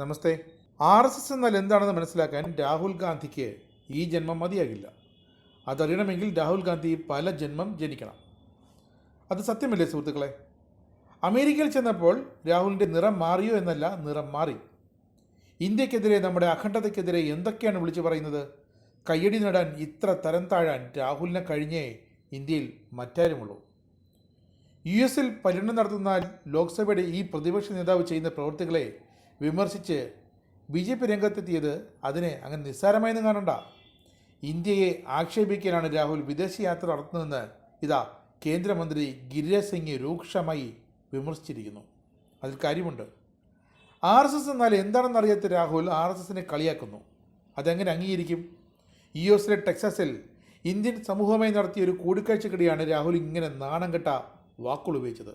നമസ്തേ. R S S എന്നാൽ എന്താണെന്ന് മനസ്സിലാക്കാൻ രാഹുൽ ഗാന്ധിക്ക് ഈ ജന്മം മതിയാകില്ല. അതറിയണമെങ്കിൽ രാഹുൽ ഗാന്ധി പല ജന്മം ജനിക്കണം. അത് സത്യമല്ലേ സുഹൃത്തുക്കളെ? അമേരിക്കയിൽ ചെന്നപ്പോൾ രാഹുലിന്റെ നിറം മാറിയോ എന്നല്ല നിറം മാറി. ഇന്ത്യക്കെതിരെ നമ്മുടെ അഖണ്ഡതയ്ക്കെതിരെ എന്തൊക്കെയാണ് വിളിച്ചു പറയുന്നത്? കയ്യടി നേടാൻ ഇത്ര തരം താഴാൻ രാഹുലിനെ കഴിഞ്ഞേ ഇന്ത്യയിൽ മറ്റാരുമുള്ളൂ. യു എസിൽ പര്യടനം നടത്തുന്ന ലോക്സഭയുടെ ഈ പ്രതിപക്ഷ നേതാവ് ചെയ്യുന്ന പ്രവൃത്തികളെ വിമർശിച്ച് ബി ജെ പി രംഗത്തെത്തിയത് അതിനെ അങ്ങനെ നിസ്സാരമായെന്ന് കാണണ്ട. ഇന്ത്യയെ ആക്ഷേപിക്കാനാണ് രാഹുൽ വിദേശയാത്ര നടത്തുന്നതെന്ന് ഇതാ കേന്ദ്രമന്ത്രി ഗിരിരാജ് സിംഗ് രൂക്ഷമായി വിമർശിച്ചിരിക്കുന്നു. അതിൽ കാര്യമുണ്ട്. ആർ എസ് എസ് എന്നാൽ എന്താണെന്നറിയാത്ത രാഹുൽ ആർ എസ് എസിനെ കളിയാക്കുന്നു. അതെങ്ങനെ അംഗീകരിക്കും? യു എസിലെ ടെക്സസിൽ ഇന്ത്യൻ സമൂഹമായി നടത്തിയ ഒരു കൂടിക്കാഴ്ചക്കിടെയാണ് രാഹുൽ ഇങ്ങനെ നാണം കെട്ട വാക്കുകൾ ഉപയോഗിച്ചത്.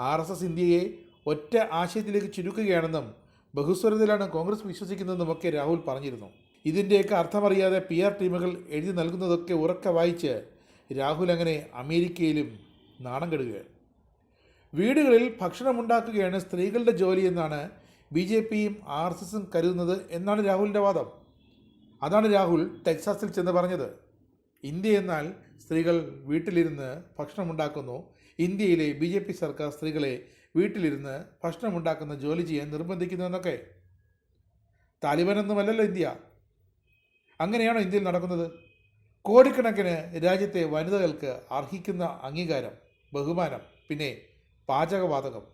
ആർ എസ് എസ് ഇന്ത്യയെ ഒറ്റ ആശയത്തിലേക്ക് ചുരുക്കുകയാണെന്നും ബഹുസ്വരതയിലാണ് കോൺഗ്രസ് വിശ്വസിക്കുന്നതെന്നും ഒക്കെ രാഹുൽ പറഞ്ഞിരുന്നു. ഇതിന്റെയൊക്കെ അർത്ഥമറിയാതെ പി ആർ ടീമുകൾ എഴുതി നൽകുന്നതൊക്കെ ഉറക്കെ വായിച്ച് രാഹുൽ അങ്ങനെ അമേരിക്കയിലും നാണം കെടുകയാണ്. വീടുകളിൽ ഭക്ഷണമുണ്ടാക്കുകയാണ് സ്ത്രീകളുടെ ജോലി എന്നാണ് ബി ജെ പിയും ആർ എസ് എസും കരുതുന്നത് എന്നാണ് രാഹുലിന്റെ വാദം. അതാണ് രാഹുൽ ടെക്സാസിൽ ചെന്ന് പറഞ്ഞത്. ഇന്ത്യ എന്നാൽ സ്ത്രീകൾ വീട്ടിലിരുന്ന് ഭക്ഷണമുണ്ടാക്കുന്നു ഇന്ത്യയിലെ ബി ജെ പി സർക്കാർ സ്ത്രീകളെ വീട്ടിലിരുന്ന് ഭക്ഷണമുണ്ടാക്കുന്ന ജോലി ചെയ്യാൻ നിർബന്ധിക്കുന്നുവെന്നൊക്കെ. താലിബാനൊന്നുമല്ലല്ലോ ഇന്ത്യ. അങ്ങനെയാണോ ഇന്ത്യയിൽ നടക്കുന്നത്? കോടിക്കണക്കിന് രാജ്യത്തെ വനിതകൾക്ക് അർഹിക്കുന്ന അംഗീകാരം ബഹുമാനം പിന്നെ പാചകവാതകം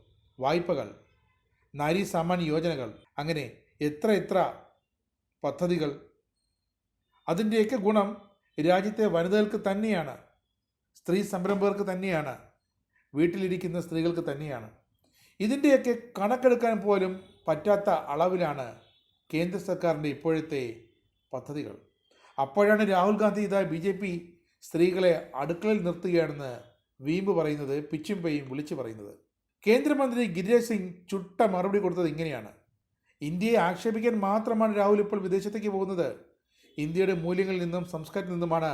വായ്പകൾ നാരി സാമാൻ യോജനകൾ അങ്ങനെ എത്ര എത്ര പദ്ധതികൾ. അതിന്റെയൊക്കെ ഗുണം രാജ്യത്തെ വനിതകൾക്ക് തന്നെയാണ് സ്ത്രീ സംരംഭകർക്ക് തന്നെയാണ്. വീട്ടിലിരിക്കുന്ന സ്ത്രീകൾക്ക് തന്നെയാണ്. ഇതിന്റെയൊക്കെ കണക്കെടുക്കാൻ പോലും പറ്റാത്ത അളവിലാണ് കേന്ദ്ര സർക്കാരിന്റെ ഇപ്പോഴത്തെ പദ്ധതികൾ. അപ്പോഴാണ് രാഹുൽ ഗാന്ധി ഇതാ ബി ജെ പി സ്ത്രീകളെ അടുക്കളയിൽ നിർത്തുകയാണെന്ന് വീമ്പ് പറയുന്നത് പിച്ചും പെയ്യും വിളിച്ചു പറയുന്നത്. കേന്ദ്രമന്ത്രി ഗിരിരാജ് സിംഗ് ചുട്ട മറുപടി കൊടുത്തത് ഇങ്ങനെയാണ്. ഇന്ത്യയെ ആക്ഷേപിക്കാൻ മാത്രമാണ് രാഹുൽ ഇപ്പോൾ വിദേശത്തേക്ക് പോകുന്നത്. ഇന്ത്യയുടെ മൂല്യങ്ങളിൽ നിന്നും സംസ്കാരത്തിൽ നിന്നുമാണ്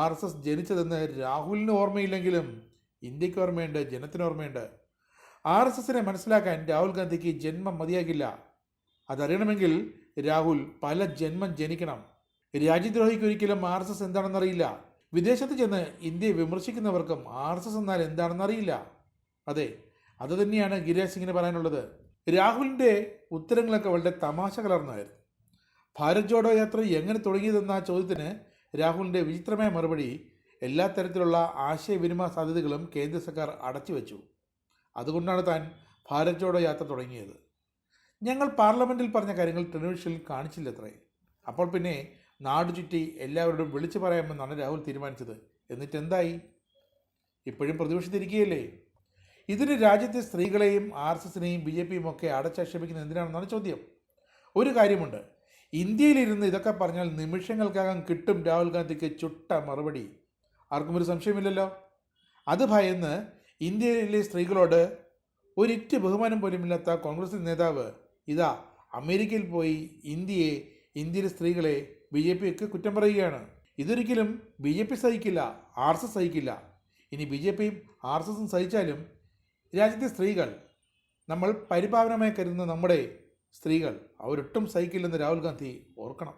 ആർ എസ് എസ് ജനിച്ചതെന്ന് രാഹുലിന് ഓർമ്മയില്ലെങ്കിലും ഇന്ത്യയ്ക്ക് ഓർമ്മയുണ്ട് ജനത്തിന് ഓർമ്മയുണ്ട്. ആർ എസ് എസിനെ മനസ്സിലാക്കാൻ രാഹുൽ ഗാന്ധിക്ക് ജന്മം മതിയാകില്ല. അതറിയണമെങ്കിൽ രാഹുൽ പല ജന്മം ജനിക്കണം. രാജ്യദ്രോഹിക്ക് ഒരിക്കലും ആർ എസ് എസ് എന്താണെന്നറിയില്ല. വിദേശത്ത് ചെന്ന് ഇന്ത്യയെ വിമർശിക്കുന്നവർക്കും ആർ എസ് എസ് എന്നാൽ എന്താണെന്നറിയില്ല. അതെ അതുതന്നെയാണ് ഗിരിരാജ് സിംഗിന് പറയാനുള്ളത്. രാഹുലിന്റെ ഉത്തരങ്ങളൊക്കെ വളരെ തമാശ കലർന്നായിരുന്നു ഭാരത് ജോഡോ യാത്ര എങ്ങനെ തുടങ്ങിയതെന്ന ചോദ്യത്തിന് രാഹുലിന്റെ വിചിത്രമായ മറുപടി എല്ലാ തരത്തിലുള്ള ആശയവിനിമയ സാധ്യതകളും കേന്ദ്ര സർക്കാർ അടച്ചു അടച്ചുവെച്ചു അതുകൊണ്ടാണ് താൻ ഭാരത് ജോഡോ യാത്ര തുടങ്ങിയത്. ഞങ്ങൾ പാർലമെന്റിൽ പറഞ്ഞ കാര്യങ്ങൾ ടെലിവിഷനിൽ കാണിച്ചില്ലത്രേ. അപ്പോൾ പിന്നെ നാട് ചുറ്റി എല്ലാവരോടും വിളിച്ചു പറയാമെന്നാണ് രാഹുൽ തീരുമാനിച്ചത്. എന്നിട്ട് എന്തായി ഇപ്പോഴും പ്രതിപക്ഷത്തിരിക്കുകയല്ലേ? ഇതിന് രാജ്യത്തെ സ്ത്രീകളെയും ആർ എസ് എസിനെയും ബി ജെ പിയും ഒക്കെ അടച്ചാക്ഷേപിക്കുന്നത് എന്തിനാണെന്നാണ് ചോദ്യം. ഒരു കാര്യമുണ്ട്. ഇന്ത്യയിലിരുന്ന് ഇതൊക്കെ പറഞ്ഞാൽ നിമിഷങ്ങൾക്കകം കിട്ടും രാഹുൽ ഗാന്ധിക്ക് ചുട്ട മറുപടി. ആർക്കും ഒരു സംശയമില്ലല്ലോ. അത് ഭയന്ന് ഇന്ത്യയിലെ സ്ത്രീകളോട് ഒരിറ്റ് ബഹുമാനം പോലുമില്ലാത്ത കോൺഗ്രസ് നേതാവ് ഇതാ അമേരിക്കയിൽ പോയി ഇന്ത്യയെ ഇന്ത്യയിലെ സ്ത്രീകളെ ബി ജെ പി ഒക്കെ കുറ്റം പറയുകയാണ്. ഇതൊരിക്കലും ബി ജെ പി സഹിക്കില്ല ആർ എസ് എസ് സഹിക്കില്ല. ഇനി ബി ജെ പിയും ആർ എസ് എസും സഹിച്ചാലും രാജ്യത്തെ സ്ത്രീകൾ നമ്മൾ പരിപാവനമായി കരുതുന്ന നമ്മുടെ സ്ത്രീകൾ അവരൊട്ടും സഹിക്കില്ലെന്ന് രാഹുൽ ഗാന്ധി ഓർക്കണം.